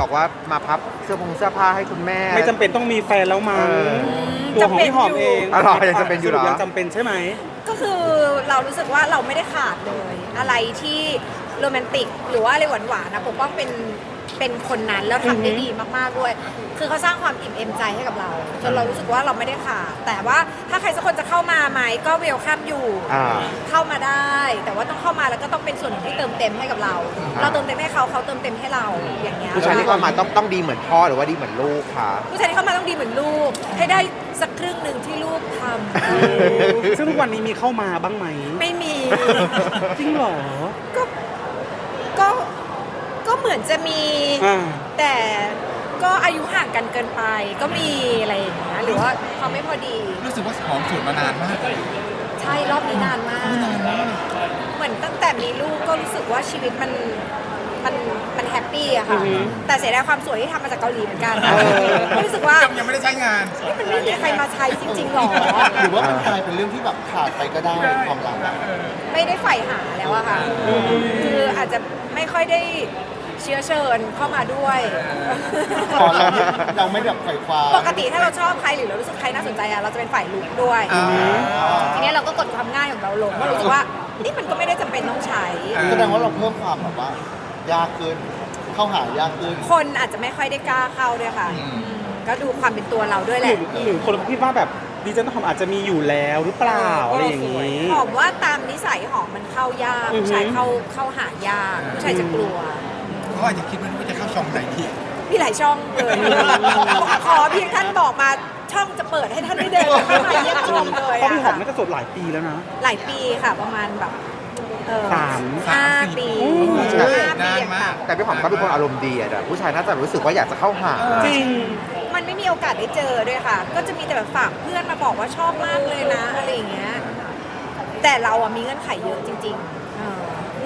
บอกว่ามาพับเสื้อผงเสื้อผ้าให้คุณแม่ ไม่จำเป็นต้องมีแฟนแล้วมั้งเออตัวของพี่หอมเองอ๋อเหรอยังจำเป็นอยู่เหรอสยังจำเป็นใช่ไหม ก็คือเรารู้สึกว่าเราไม่ได้ขาดเลย อะไรที่โรแมนติก หรือว่าอะไรหวานๆนะปกป้องเป็น เป็นคนนั้นแล้วทำได้ดีมากๆด้วย คือเขาสร้างความอิ่มเอมใจให้กับเรา จนเรารู้สึกว่าเราไม่ได้ขาดแต่ว่าถ้าใครสักคนจะเข้ามาไหมก็เวลคัมอยู่ อ่า เข้ามาได้ แต่ว่าต้องเข้ามาแล้วก็ต้องเป็นส่วนหนึ่งที่เติมเต็มให้กับเรา เราเติมเต็มให้เขาเขาเติมเต็มให้เราอย่างเงี้ย ผู้ชายที่เข้ามาต้องต้องดีเหมือนพ่อหรือว่าดีเหมือนลูกคะผู้ชายที่เข้ามาต้องดีเหมือนลูก ให้ได้สักครึ่งหนึ่งที่ลูกทำซึ่งทุกวันนี้มีเข้ามาบ้างไหม ไม่มี จริงเหรอ ก็ก็ก็เห มือนจะมี อ่า แต่ก็อายุห่างกันเกินไปก็มีอะไรอย่างเงี้ยหรือว่าความไม่พอดี รู้สึกว่าหอมสูตรมานานมากเลยใช่รอบนี้นานมาก นานมากเหมือนตั้งแต่มีลูกก็รู้สึกว่าชีวิตมันมันมันแฮปปี้อะค่ะอือฮึแต่เสียดายความสวยที่ทำมาจากเกาหลีเหมือนกันเออก็รู้สึกว่ายังยังไม่ได้ใช้งานเฮ้ยมันไม่มีใครมาใช้จริงๆหรอ หรือว่ามันกลายเป็นเรื่องที่แบบขาดไปก็ได้ความรักอะ ไม่ได้ใฝ่หาแล้วอะค่ะ คืออาจจะไม่ค่อยได้ เชื้อเชิญเข้ามาด้วยตอนเราไม่เราไม่แบบไขว่คว้า ปกติถ้าเราชอบใครหรือเรารู้สึกใครน่าสนใจอะเราจะเป็นฝ่ายลุกด้วย อ่า ทีนี้เราก็กดความง่ายของเราลงเพราะรู้สึกว่านี่มันก็ไม่ได้จำเป็นต้องใช้อ่าแสดงว่าเราเพิ่มความแบบว่า ยากขึ้น เข้าหายากขึ้น คนอาจจะไม่ค่อยได้กล้าเข้าด้วยค่ะอืมอืมก็ดูความเป็นตัวเราด้วยหแหรืละอหรือคนคิดว่าแบบดีเจนหอมอาจจะมีอยู่แล้วหรือเปล่าอะไรอย่างนี้ หอมว่าตามนิสัยหอมมันเข้ายากอือฮึผู้ชายเข้าเข้าหายากผู้ชายจะกลัว เขาอาจจะคิดว่าจะเข้าช่องไหนดี มีหลายช่องเลยขอเพียงท่านบอกมาช่องจะเปิดให้ท่านได้เดินเข้ามาเยี่ยมชมเลยเพราะอะพี่หอมค่ะน่าจะโสดหลายปีแล้วนะ หลายปีค่ะประมาณแบบเออสามห้าปีอืมห้าปีนานอะมาค่ะกแต่พี่หอมก็เป็นคนอารมณ์ดีอะแต่ผู้ชายน่าจะรู้สึกว่าอยากจะเข้าหาจริงมันไม่มีโอกาสได้เจอด้วยค่ะ ก็จะมีแต่แบบฝากเพื่อนมาบอกว่าชอบมากเลยนะอะไรอย่างเงี้ยแต่เราอะมีเงื่อนไขเยอะจริงๆเออเ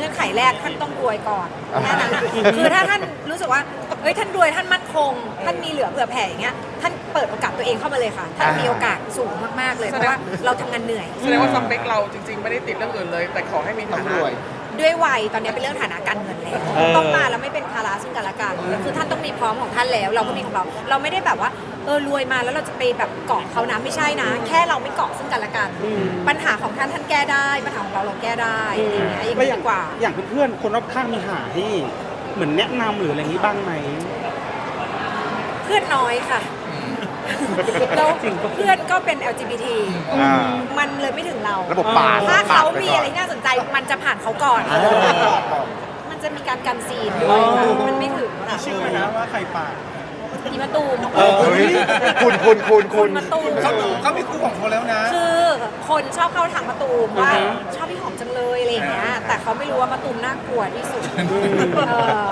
งื่อนไขแรกท่านต้องรวยก่อนแค่นั้นอะคือถ้าท่านรู้สึกว่าเฮ้ยท่านรวยท่านมั่นคง ท่านมีเหลือเผื่อแผ่อย่างเงี้ยท่านเปิดโอกาสตัวเองเข้ามาเลยค่ะท่านมีโอกาสสูงมากๆเลยเพราะว่าเราทำงานเหนื่อย แสดงว่าสเปคเราจริงๆ ไม่ได้ติดเรื่องอื่นเลย แต่ขอให้มีต้อฐางนะรวย ด้วยวัยตอนนี้เป็นเรื่องฐานะการเงินแล้วเออ ต้องมาแล้วไม่เป็นภาระซึ่งกันและกันคือท่านต้องมีพร้อมของท่านแล้ว เราก็มีของเรา เราไม่ได้แบบว่าเออรวยมาแล้วเราจะไปแบบเกาะเขานะไม่ใช่นะ แค่เราไม่เกาะซึ่งกันและกันอืมปัญหาของท่านท่านแก้ได้ปัญหาของเราเราแก้ได้อะไรอย่างเงี้ยอย่างแล้วนี้อย่างดีกว่า อย่างเพื่อนๆคนรอบข้างมีหาให้เหมือนแนะนำหรืออะไรอย่างนี้บ้างไหม เพื่อนน้อยค่ะ แล้วจริงปะเพื่อนก็เป็น LGBT อ่า มันเลยไม่ถึงเรา ระบบปากถ้าเขาปกปมีก่นอะไรที่น่าสนใจมันจะผ่านเขาก่อนอ่ามันจะมีการกันซีนด้วยค่ะมันไม่ถึงค่ะ ชื่อนะว่าใครปาก อีมาตูมเออ เฮ้ยคุณคุณคุณคุณมาตูมเขาเขามีคู่ของเขาแล้วนะ คือคนชอบเข้าทางมาตูมว่าอือฮึชอบพี่หอมจังเลยอะไรอย่างเงี้ย แต่เขาไม่รู้ว่ามาตูมน่ากลัวที่สุดเออ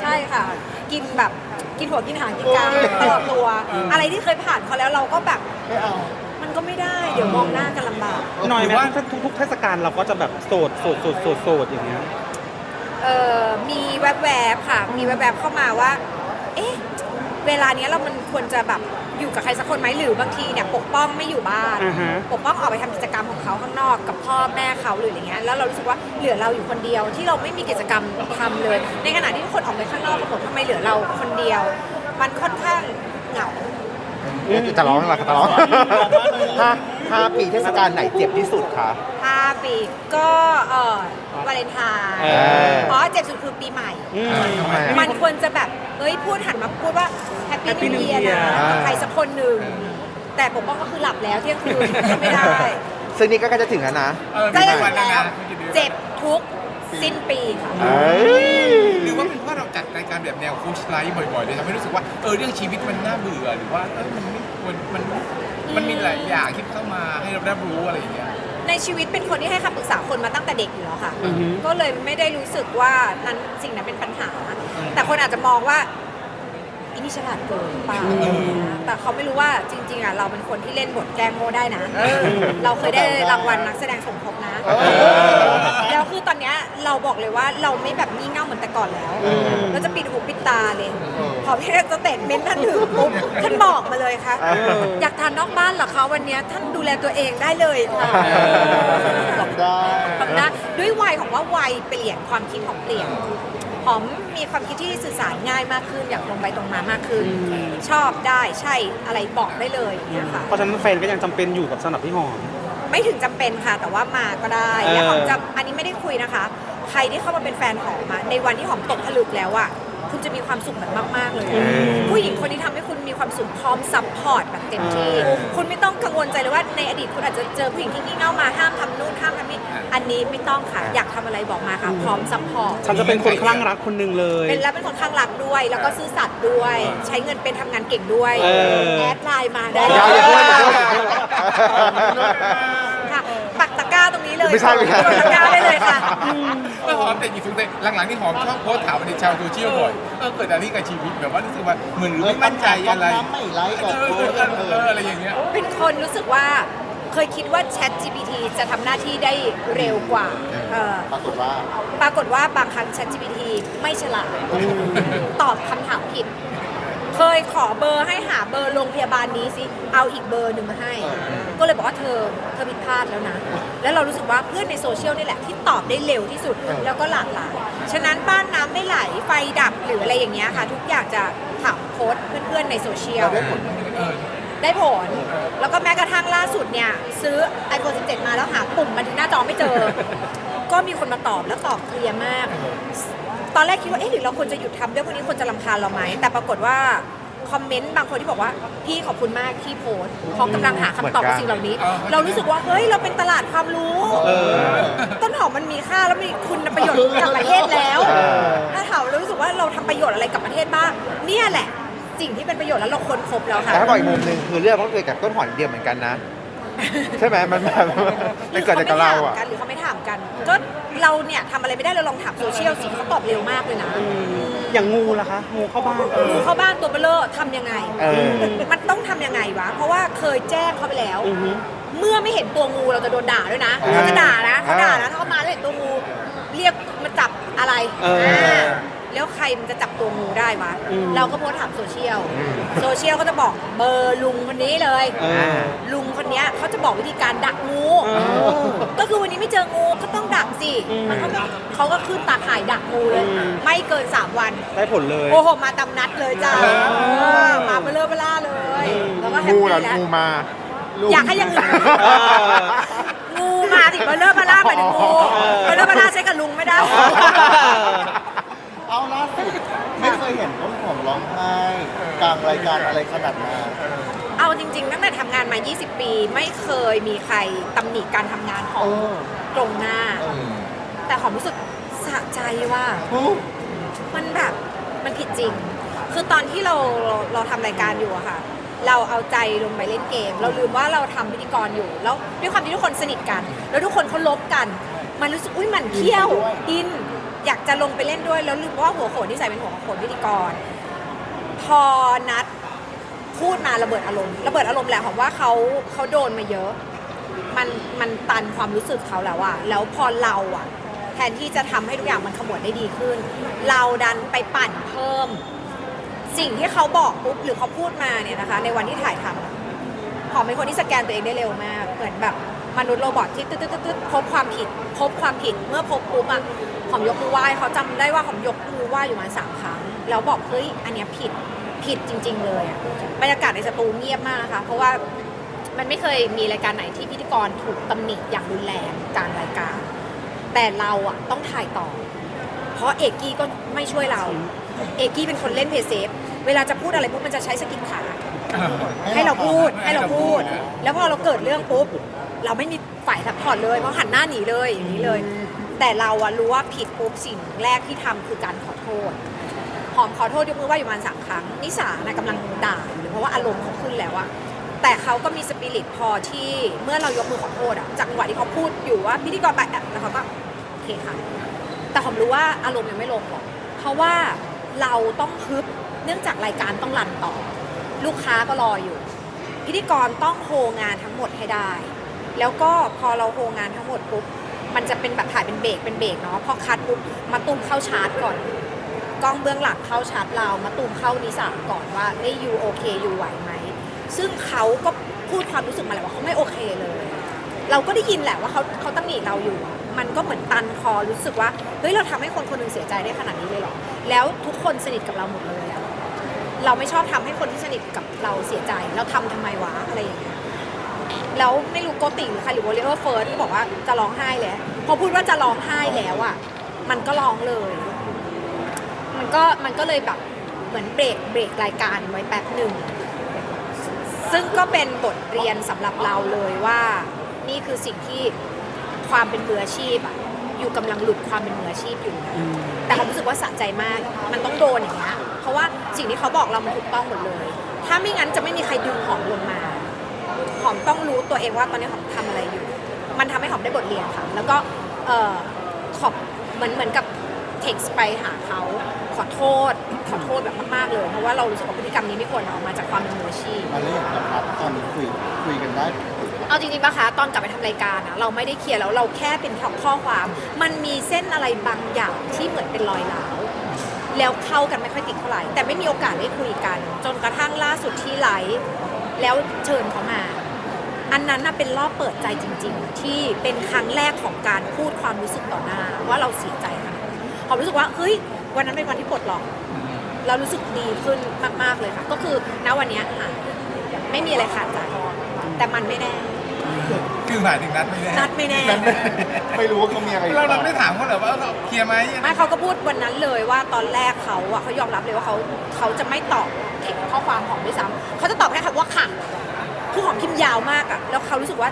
ใช่ค่ะ กินแบบกินหัวกินหางกินกลางตลอดตัว อะไรที่เคยผ่านเขาแล้วเราก็แบบไม่เอามันก็ไม่ได้เดี๋ยวมองหน้ากันลำบาก หน่อยไหมหรือว่าทุกทุกๆเทศกาลเราก็จะแบบโสดโสดโสดโสดโสดอย่างเงี้ย เออมีแวบๆค่ะ มีแวบๆเข้ามาว่า เอ๊ะ เวลาเนี้ยเรามันควรจะแบบอยู่กับใครสักคนไหมหรือบางทีเนี่ยปกป้องไม่อยู่บ้าน อ่าฮะ ปกป้องออกไปทำกิจกรรมของเขาข้างนอกกับพ่อแม่เขาหรืออะไรเงี้ยแล้วเรารู้สึกว่าเหลือเราอยู่คนเดียวที่เราไม่มีกิจกรรมทำเลย ในขณะที่ทุกคนออกไปข้างนอกกันหมดทำไมเหลือเราคนเดียว มันค่อนข้างเหงา จะร้องอะไรจะร้อง ห้าห้าปีเทศกาลไหนเจ็บที่สุดคะห้า ปีก็เออวาเลนไทน์เอออ๋อเจ็บสุดคือปีใหม่ อืม ทำไมมันควรจะแบบ เฮ้ย พูดหันมาพูดว่าแฮปปี้ Happy นิว New เ e ีย Year นะอ่ากับใครสักคนหนึ่ง แต่ปกป้องก็คือหลับแล้วเที่ยงคืนไม่ได้ซึ่งนี่ก็ใกล้จะถึงแล้วนะเออก็มียังวันแล้วแล้วนะเจ็บทุกสิ้นปีค่ะเอ้ยหรือว่าเป็นเพราะเราจัดรายการแบบแนวคูชไลท์บ่อยๆเลยทำให้รู้สึกว่าเออเรื่องชีวิตมันน่าเบื่อหรือว่าเออมันไม่มันมันมันมีหลายอย่างที่เข้ามาให้เรารับรู้อะไรอย่างเงี้ย ในชีวิตเป็นคนที่ให้คำปรึกษาคนมาตั้งแต่เด็กอยู่แล้วค่ะ อือฮึ ก็เลยไม่ได้รู้สึกว่านั้นสิ่งนั้นเป็นปัญหา แต่คนอาจจะมองว่า อินี่ฉลาดเกินเปล่าแต่เขาไม่รู้ว่าจริง ๆอะเราเป็นคนที่เล่นบทแกล้งโง่ได้นะ เราเคยได้รางวัลนักแสดงสมทบนะ แล้วคือตอนเนี้ยเราบอกเลยว่าเราไม่แบบงี่เง่าเหมือนแต่ก่อนแล้ว เราจะปิดหูปิดตาเลย พอพี่สเตทเมนต์ท่านถึงปุ๊บท่านบอกมาเลยค่ะเอออยากทานนอกบ้านเหรอคะวันเนี้ยท่านดูแลตัวเองได้เลยค่ะทำได้ ทำได้ด้วยวัยของว่าวัยเปลี่ยนความคิดของเปลี่ยน หอมมีความคิดที่สื่อสารง่ายมากขึ้นอยากตรงไปตรงมามากขึ้น ชอบได้ใช่อะไรบอกได้เลยอย่างเงี้ยค่ะ เพราะฉะนั้นแฟนก็ยังจำเป็นอยู่กับสำหรับพี่หอม ไม่ถึงจำเป็นค่ะ แต่ว่ามาก็ได้เออ แล้วหอมจะอันนี้ไม่ได้คุยนะคะ ใครที่เข้ามาเป็นแฟนหอมอะในวันที่หอมตกผลึกแล้วอะ คุณจะมีความสุขแบบมากๆเลยอะผู้หญิงคนที่ทำให้คุณมีความสุขพร้อมซัพพอร์ตแบบเต็มที่ คุณไม่ต้องกังวลใจเลยว่าในอดีตคุณอาจจะเจอผู้หญิงที่งี่เง่ามาห้ามทำนู่นห้ามทำนี่อันนี้ไม่ต้องค่ะอยากทำอะไรบอกมาค่ะพร้อมซัพพอร์ต ฉันจะเป็นคนคลั่งรักคนหนึ่งเลย เป็นแล้วเป็นคนข้างรักด้วย แล้วก็ซื่อสัตย์ด้วย ใช้เงินเป็นทำงานเก่งด้วย เออ แอดไลน์มาได้ อย่าอย่าพูดอย่าพูด เลยไม่ใช่ไม่ใช่ กดตะกร้าได้เลยค่ะเออหอมแต่อีกสุดเลยหลังๆนี่หอมชอบโพสต์ถามในชาวโซเชียลบ่อยเออเกิดอะไรกับชีวิตแบบว่ารู้สึกว่าเหมือนไม่มั่นใจอะไรน้ำไม่ไหลเอก่อนอโพเอสอต์เอเออออะไรอย่างเงี้ย เป็นคนรู้สึกว่าเคยคิดว่า Chat GPT จะทำหน้าที่ได้เร็วกว่าเอ่อปรากฏว่า ปรากฏว่าบางครั้ง Chat GPT ไม่ฉลาดตอบคำถามผิด เคยขอเบอร์ให้หาเบอร์โรงพยาบาลนี้สิ เอาอีกเบอร์หนึ่งมาให้ ก็เลยบอกว่าเธอเธอผิดพลาดแล้วนะ แล้วเรารู้สึกว่าเพื่อนในโซเชียลนี่แหละที่ตอบได้เร็วที่สุดแล้วก็หลากหลาย ฉะนั้นบ้านน้ำไม่ไหลไฟดับหรืออะไรอย่างเงี้ยค่ะ ทุกอย่างจะถามโค้ดเพื่อนๆในโซเชียลเราได้ผลได้ผล แล้วก็แม้กระทั่งล่าสุดเนี่ย ซื้อ iPhone 17 มาแล้วหาปุ่มบันทึกหน้าจอไม่เจอ ก็มีคนมาตอบแล้วตอบเคลียร์มาก ตอนแรกคิดว่าเอ๊ะหรือเราควรจะหยุดทำด้วยพวกนี้คนจะรำคาญเราไหมแต่ปรากฏว่าคอมเมนต์บางคนที่บอกว่าพี่ขอบคุณมากที่โพสต์เพราะกำลังหาคำตอบกับสิ่งเหล่านี้เออเรารู้สึกว่าเฮ้ยเราเป็นตลาดความรู้ต้นหอมมันมีค่าแล้วมีคุณประโยชน์กับประเทศแล้วเออถ้าถามเรารู้สึกว่าเราทำประโยชน์อะไรกับประเทศบ้างเนี่ยแหละ สิ่งที่เป็นประโยชน์แล้วเราค้นพบแล้วค่ะแต่ถ้าบอกอีกมุมหนึ่งคือเรื่องต้องเกิดกับต้นหอมเดียวเหมือนกันนะ ใช่ไหมมันแบบมันเกิดจากกับเราอะ หรือเขาไม่ถามกัน ก็เราเนี่ยทำอะไรไม่ได้เราลองถามโซเชียลสิเขาตอบเร็วมากเลยนะอย่างงูล่ะคะ งูเข้าบ้านงูเข้าบ้านตัวเบลเลอร์ทำยังไง เออ มันต้องทำยังไงวะ เพราะว่าเคยแจ้งเขาไปแล้ว อือฮึ เมื่อไม่เห็นตัวงูเราจะโดนด่าด้วยนะอ่าเขาจะด่านะเขาด่านะอ่าถ้าเขามาแล้วเห็นตัวงูเรียกมาจับอะไรเอออ่าแล้วใครมันจะจับตัวงูได้วะอืม เราก็โพสต์ถามโซเชียล อืม โซเชียลก็จะบอกเบอร์ลุงคนนี้เลย เออ ลุง คนเนี้ยเขาจะบอกวิธีการดักงูอ๋อก็คือวันนี้ไม่เจองูก็ต้องดักสิอืมมันเขาก็เขาก็ขึ้นตาข่ายดักงูเลยอืมไม่เกิน 3 วัน ได้ผลเลย โอ้โหมาตำนัดเลยจ้าเออ เออมาเบลอเบล่าเลย แล้วก็แฮปงูปี้เหรอแล้ว งูมาอยากให้อยังอื่น เออ งูมาสิเบลอเบล่าไปถึงงูเออเบลอเบล่าใช้กับลุงไม่ได้ เอาล่าสุดไม่เคยเห็นต้นหอมร้องไห้กลางรายการอะไรขนาดนั้น เอาจริง ๆ ตั้งแต่ทำงานมา 20 ปี ไม่เคยมีใครตำหนิการทำงานของเออตรงหน้าเออแต่หอมรู้สึกสะใจว่าฮู้มันแบบมันผิดจริง คือตอนที่เราเราเราทำรายการอยู่อะค่ะ เราเอาใจลงไปเล่นเกม เราลืมว่าเราทำพิธีกรอยู่ แล้วด้วยความที่ทุกคนสนิทกัน แล้วทุกคนเขาลบกัน มันรู้สึกอุ้ยมันเที่ยวอินอยากจะลงไปเล่นด้วย แล้วลืมว่าหัวโขนที่ใส่เป็นหัวโขนพิธีกร พอนัด พูดมาระเบิดอารมณ์ระเบิดอารมณ์แหละของว่าเขาเขาโดนมาเยอะ มันมันตันความรู้สึกเขาแล้วอะแล้วพอเราอะแทนที่จะทำให้ทุกอย่างมันขมวดได้ดีขึ้น เราดันไปปั่นเพิ่ม สิ่งที่เขาบอกปุ๊บหรือเขาพูดมาเนี่ยนะคะ ในวันที่ถ่ายทำอะหอมเป็นคนที่สแกนตัวเองได้เร็วมากเหมือนแบบมนุษย์โรบอทที่ตึ๊ดตึ๊ดตึ๊ดตึ๊ดพบความผิด พบความผิดเมื่อพบปุ๊บอะหอมยกมือไหว้เขาจำได้ว่าหอมยกมือไหว้อยู่มาสามครั้ง แล้วบอกเฮ้ยอันเนี้ยผิด ผิดจริง ๆ เลยอะบรรยากาศในสตูเงียบมากนะคะ เพราะว่ามันไม่เคยมีรายการไหนที่พิธีกรถูกตำหนิอย่างรุนแรงกลารรายการ แต่เราอะต้องถ่ายต่อ เพราะเอกกี้ก็ไม่ช่วยเรา เอกกี้เป็นคนเล่นเพย์เซฟ เวลาจะพูดอะไรปุ๊บมันจะใช้สกิลขา ให้เราพูดให้เราพูด แล้วพอเราเกิดเรื่องปุ๊บ เราไม่มีฝ่ายซัพพอร์ตเลย เพราะหันหน้าหนีเลยอย่างนี้เลย แต่เราอะรู้ว่าผิดปุ๊บสิ่งแรกที่ทำคือการขอโทษ หอมขอโทษยกมือไหว้อยู่ประมาณสามครั้ง นิสานะกำลังด่าอยู่เพราะว่าอารมณ์เขาขึ้นแล้วอะแต่เขาก็มีสปิริตพอที่เมื่อเรายกมือขอโทษอะจังหวะที่เขาพูดอยู่ว่าพิธีกรไปอะแล้วเขาก็โอเคค่ะ แต่ผมรู้ว่าอารมณ์ยังไม่ลงหรอกเพราะว่าเราต้องฮึบเนื่องจากรายการต้องรันต่อ ลูกค้าก็รออยู่ พิธีกรต้องโฮงานทั้งหมดให้ได้ แล้วก็พอเราโฮงานทั้งหมดปุ๊บมันจะเป็นแบบถ่ายเป็นเบรกเป็นเบรกเนาะพอคัดปุ๊บมาตุ้มเข้าชาร์จก่อน กล้องเบื้องหลังเข้าชาร์จเรามาตุ้มเข้านิสาก่อนว่าได้ยูโอเคยูไหวไหมซึ่งเขาก็พูดความรู้สึกมาแหละว่าเขาไม่โอเคเลย เราก็ได้ยินแหละว่าเขาเขาตำหนิเราอยู่ มันก็เหมือนตันคอรู้สึกว่าเฮ้ยเราทำให้คนคนหนึงเสียใจได้ขนาดนี้เลยเหรอแล้วทุกคนสนิทกับเราหมดเลยอะเราไม่ชอบทำให้คนที่สนิทกับเราเสียใจ เราทำทำไมวะอะไรอย่างเงี้ยแล้วไม่รู้โกติหรือใครหรือวอลเลอร์เฟิร์สก็บอกว่าจะร้องไห้เลยพอพูดว่าจะร้องไห้แล้วอะมันก็ร้องเลย ก็มันก็เลยแบบเหมือนเบรกเบรกรายการไว้แป๊บหนึ่ง ซึ่งก็เป็นบทเรียนสำหรับเราเลยว่านี่คือสิ่งที่ความเป็นมืออาชีพอะอยู่กำลังหลุดความเป็นมืออาชีพอยู่แต่ผมรู้สึกว่าสะใจมาก มันต้องโดนอย่างเงี้ยเพราะว่าสิ่งที่เขาบอกเรามันถูกต้องหมดเลย ถ้าไม่งั้นจะไม่มีใครดึงหอมลงมา หอมต้องรู้ตัวเองว่าตอนนี้หอมทำอะไรอยู่ มันทำให้หอมได้บทเรียนค่ะ แล้วก็เอ่อขอบเหมือนเหมือนกับ เท็กซ์ไปหาเขาขอโทษ ขอโทษแบบมากๆเลย เพราะว่าเรารู้สึกว่าพฤติกรรมนี้ไม่ควรออกมาจากความเป็นมืออาชีพ มาเรื่องนะครับตอนนี้คุยคุยกันได้เอาจริงๆปะคะตอนกลับไปทำรายการอะเราไม่ได้เคลียร์แล้วเราแค่เป็นข้อความ มันมีเส้นอะไรบางอย่างที่เหมือนเป็นรอยร้าวแล้วเข้ากันไม่ค่อยติดเท่าไหร่แต่ไม่มีโอกาสได้คุยกัน จนกระทั่งล่าสุดที่ไลฟ์แล้วเชิญเขามา อันนั้นน่ะเป็นรอบเปิดใจจริง ๆ ที่เป็นครั้งแรกของการพูดความรู้สึกต่อหน้าว่าเราเสียใจขนาดไหนผมรู้สึกว่าเฮ้ยวันนั้นเป็นวันที่ปลดล็อกเรารู้สึกดีขึ้นมาก ๆ เลยค่ะ ก็คือณวันเนี้ยหายไม่มีอะไรขาดใจแต่มันไม่แน่คือหมายถึงนัดไม่แน่นัดไม่แน่ไม่รู้ว่าเขามีอะไรเราเราไม่ได้ถามเขาเหรอว่าเขาเคลียร์ไหมไม่เขาก็พูดวันนั้นเลยว่าตอนแรกเขาอะเขายอมรับเลยว่าเขาเขาจะไม่ตอบเท็กข้อความหอมด้วยซ้ำเขาจะตอบแค่คำว่าค่ะคือหอมพิมพ์ยาวมากอะแล้วเขารู้สึกว่า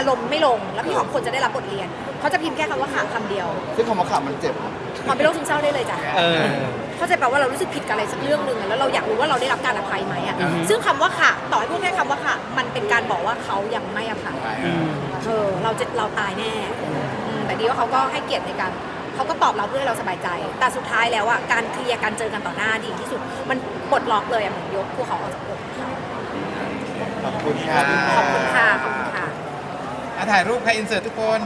อารมณ์ไม่ลง แล้วพี่หอมควรจะได้รับบทเรียน เขาจะพิมพ์แค่คำว่าค่ะคำเดียวซึ่งคำว่าข่าวมันเจ็บหอมเป็นโรคซึมเศร้าได้เลยจ้ะ เออ เข้าใจแปลว่าเรารู้สึกผิดกับอะไรสักเรื่องหนึ่งอะแล้วเราอยากรู้ว่าเราได้รับการอภัยไหมอะซึ่งคำว่าค่ะต่อให้พูดแค่คำว่าค่ะ มันเป็นการบอกว่าเขายังไม่อภัยเออเราจะเราตายแน่อืมแต่ดีว่าเขาก็ให้เกียรติในการเขาก็ตอบเราเพื่อให้เราสบายใจ แต่สุดท้ายแล้วอะการเคลียร์การเจอกันต่อหน้าดีที่สุด มันปลดล็อกเลยอะเหมือนยกภูเขาออกจากอกขอบคุณค่ะ ขอบคุณค่ะขอบคุณค่ะอะ ถ่ายรูปใครอินเสิร์ตทุกคน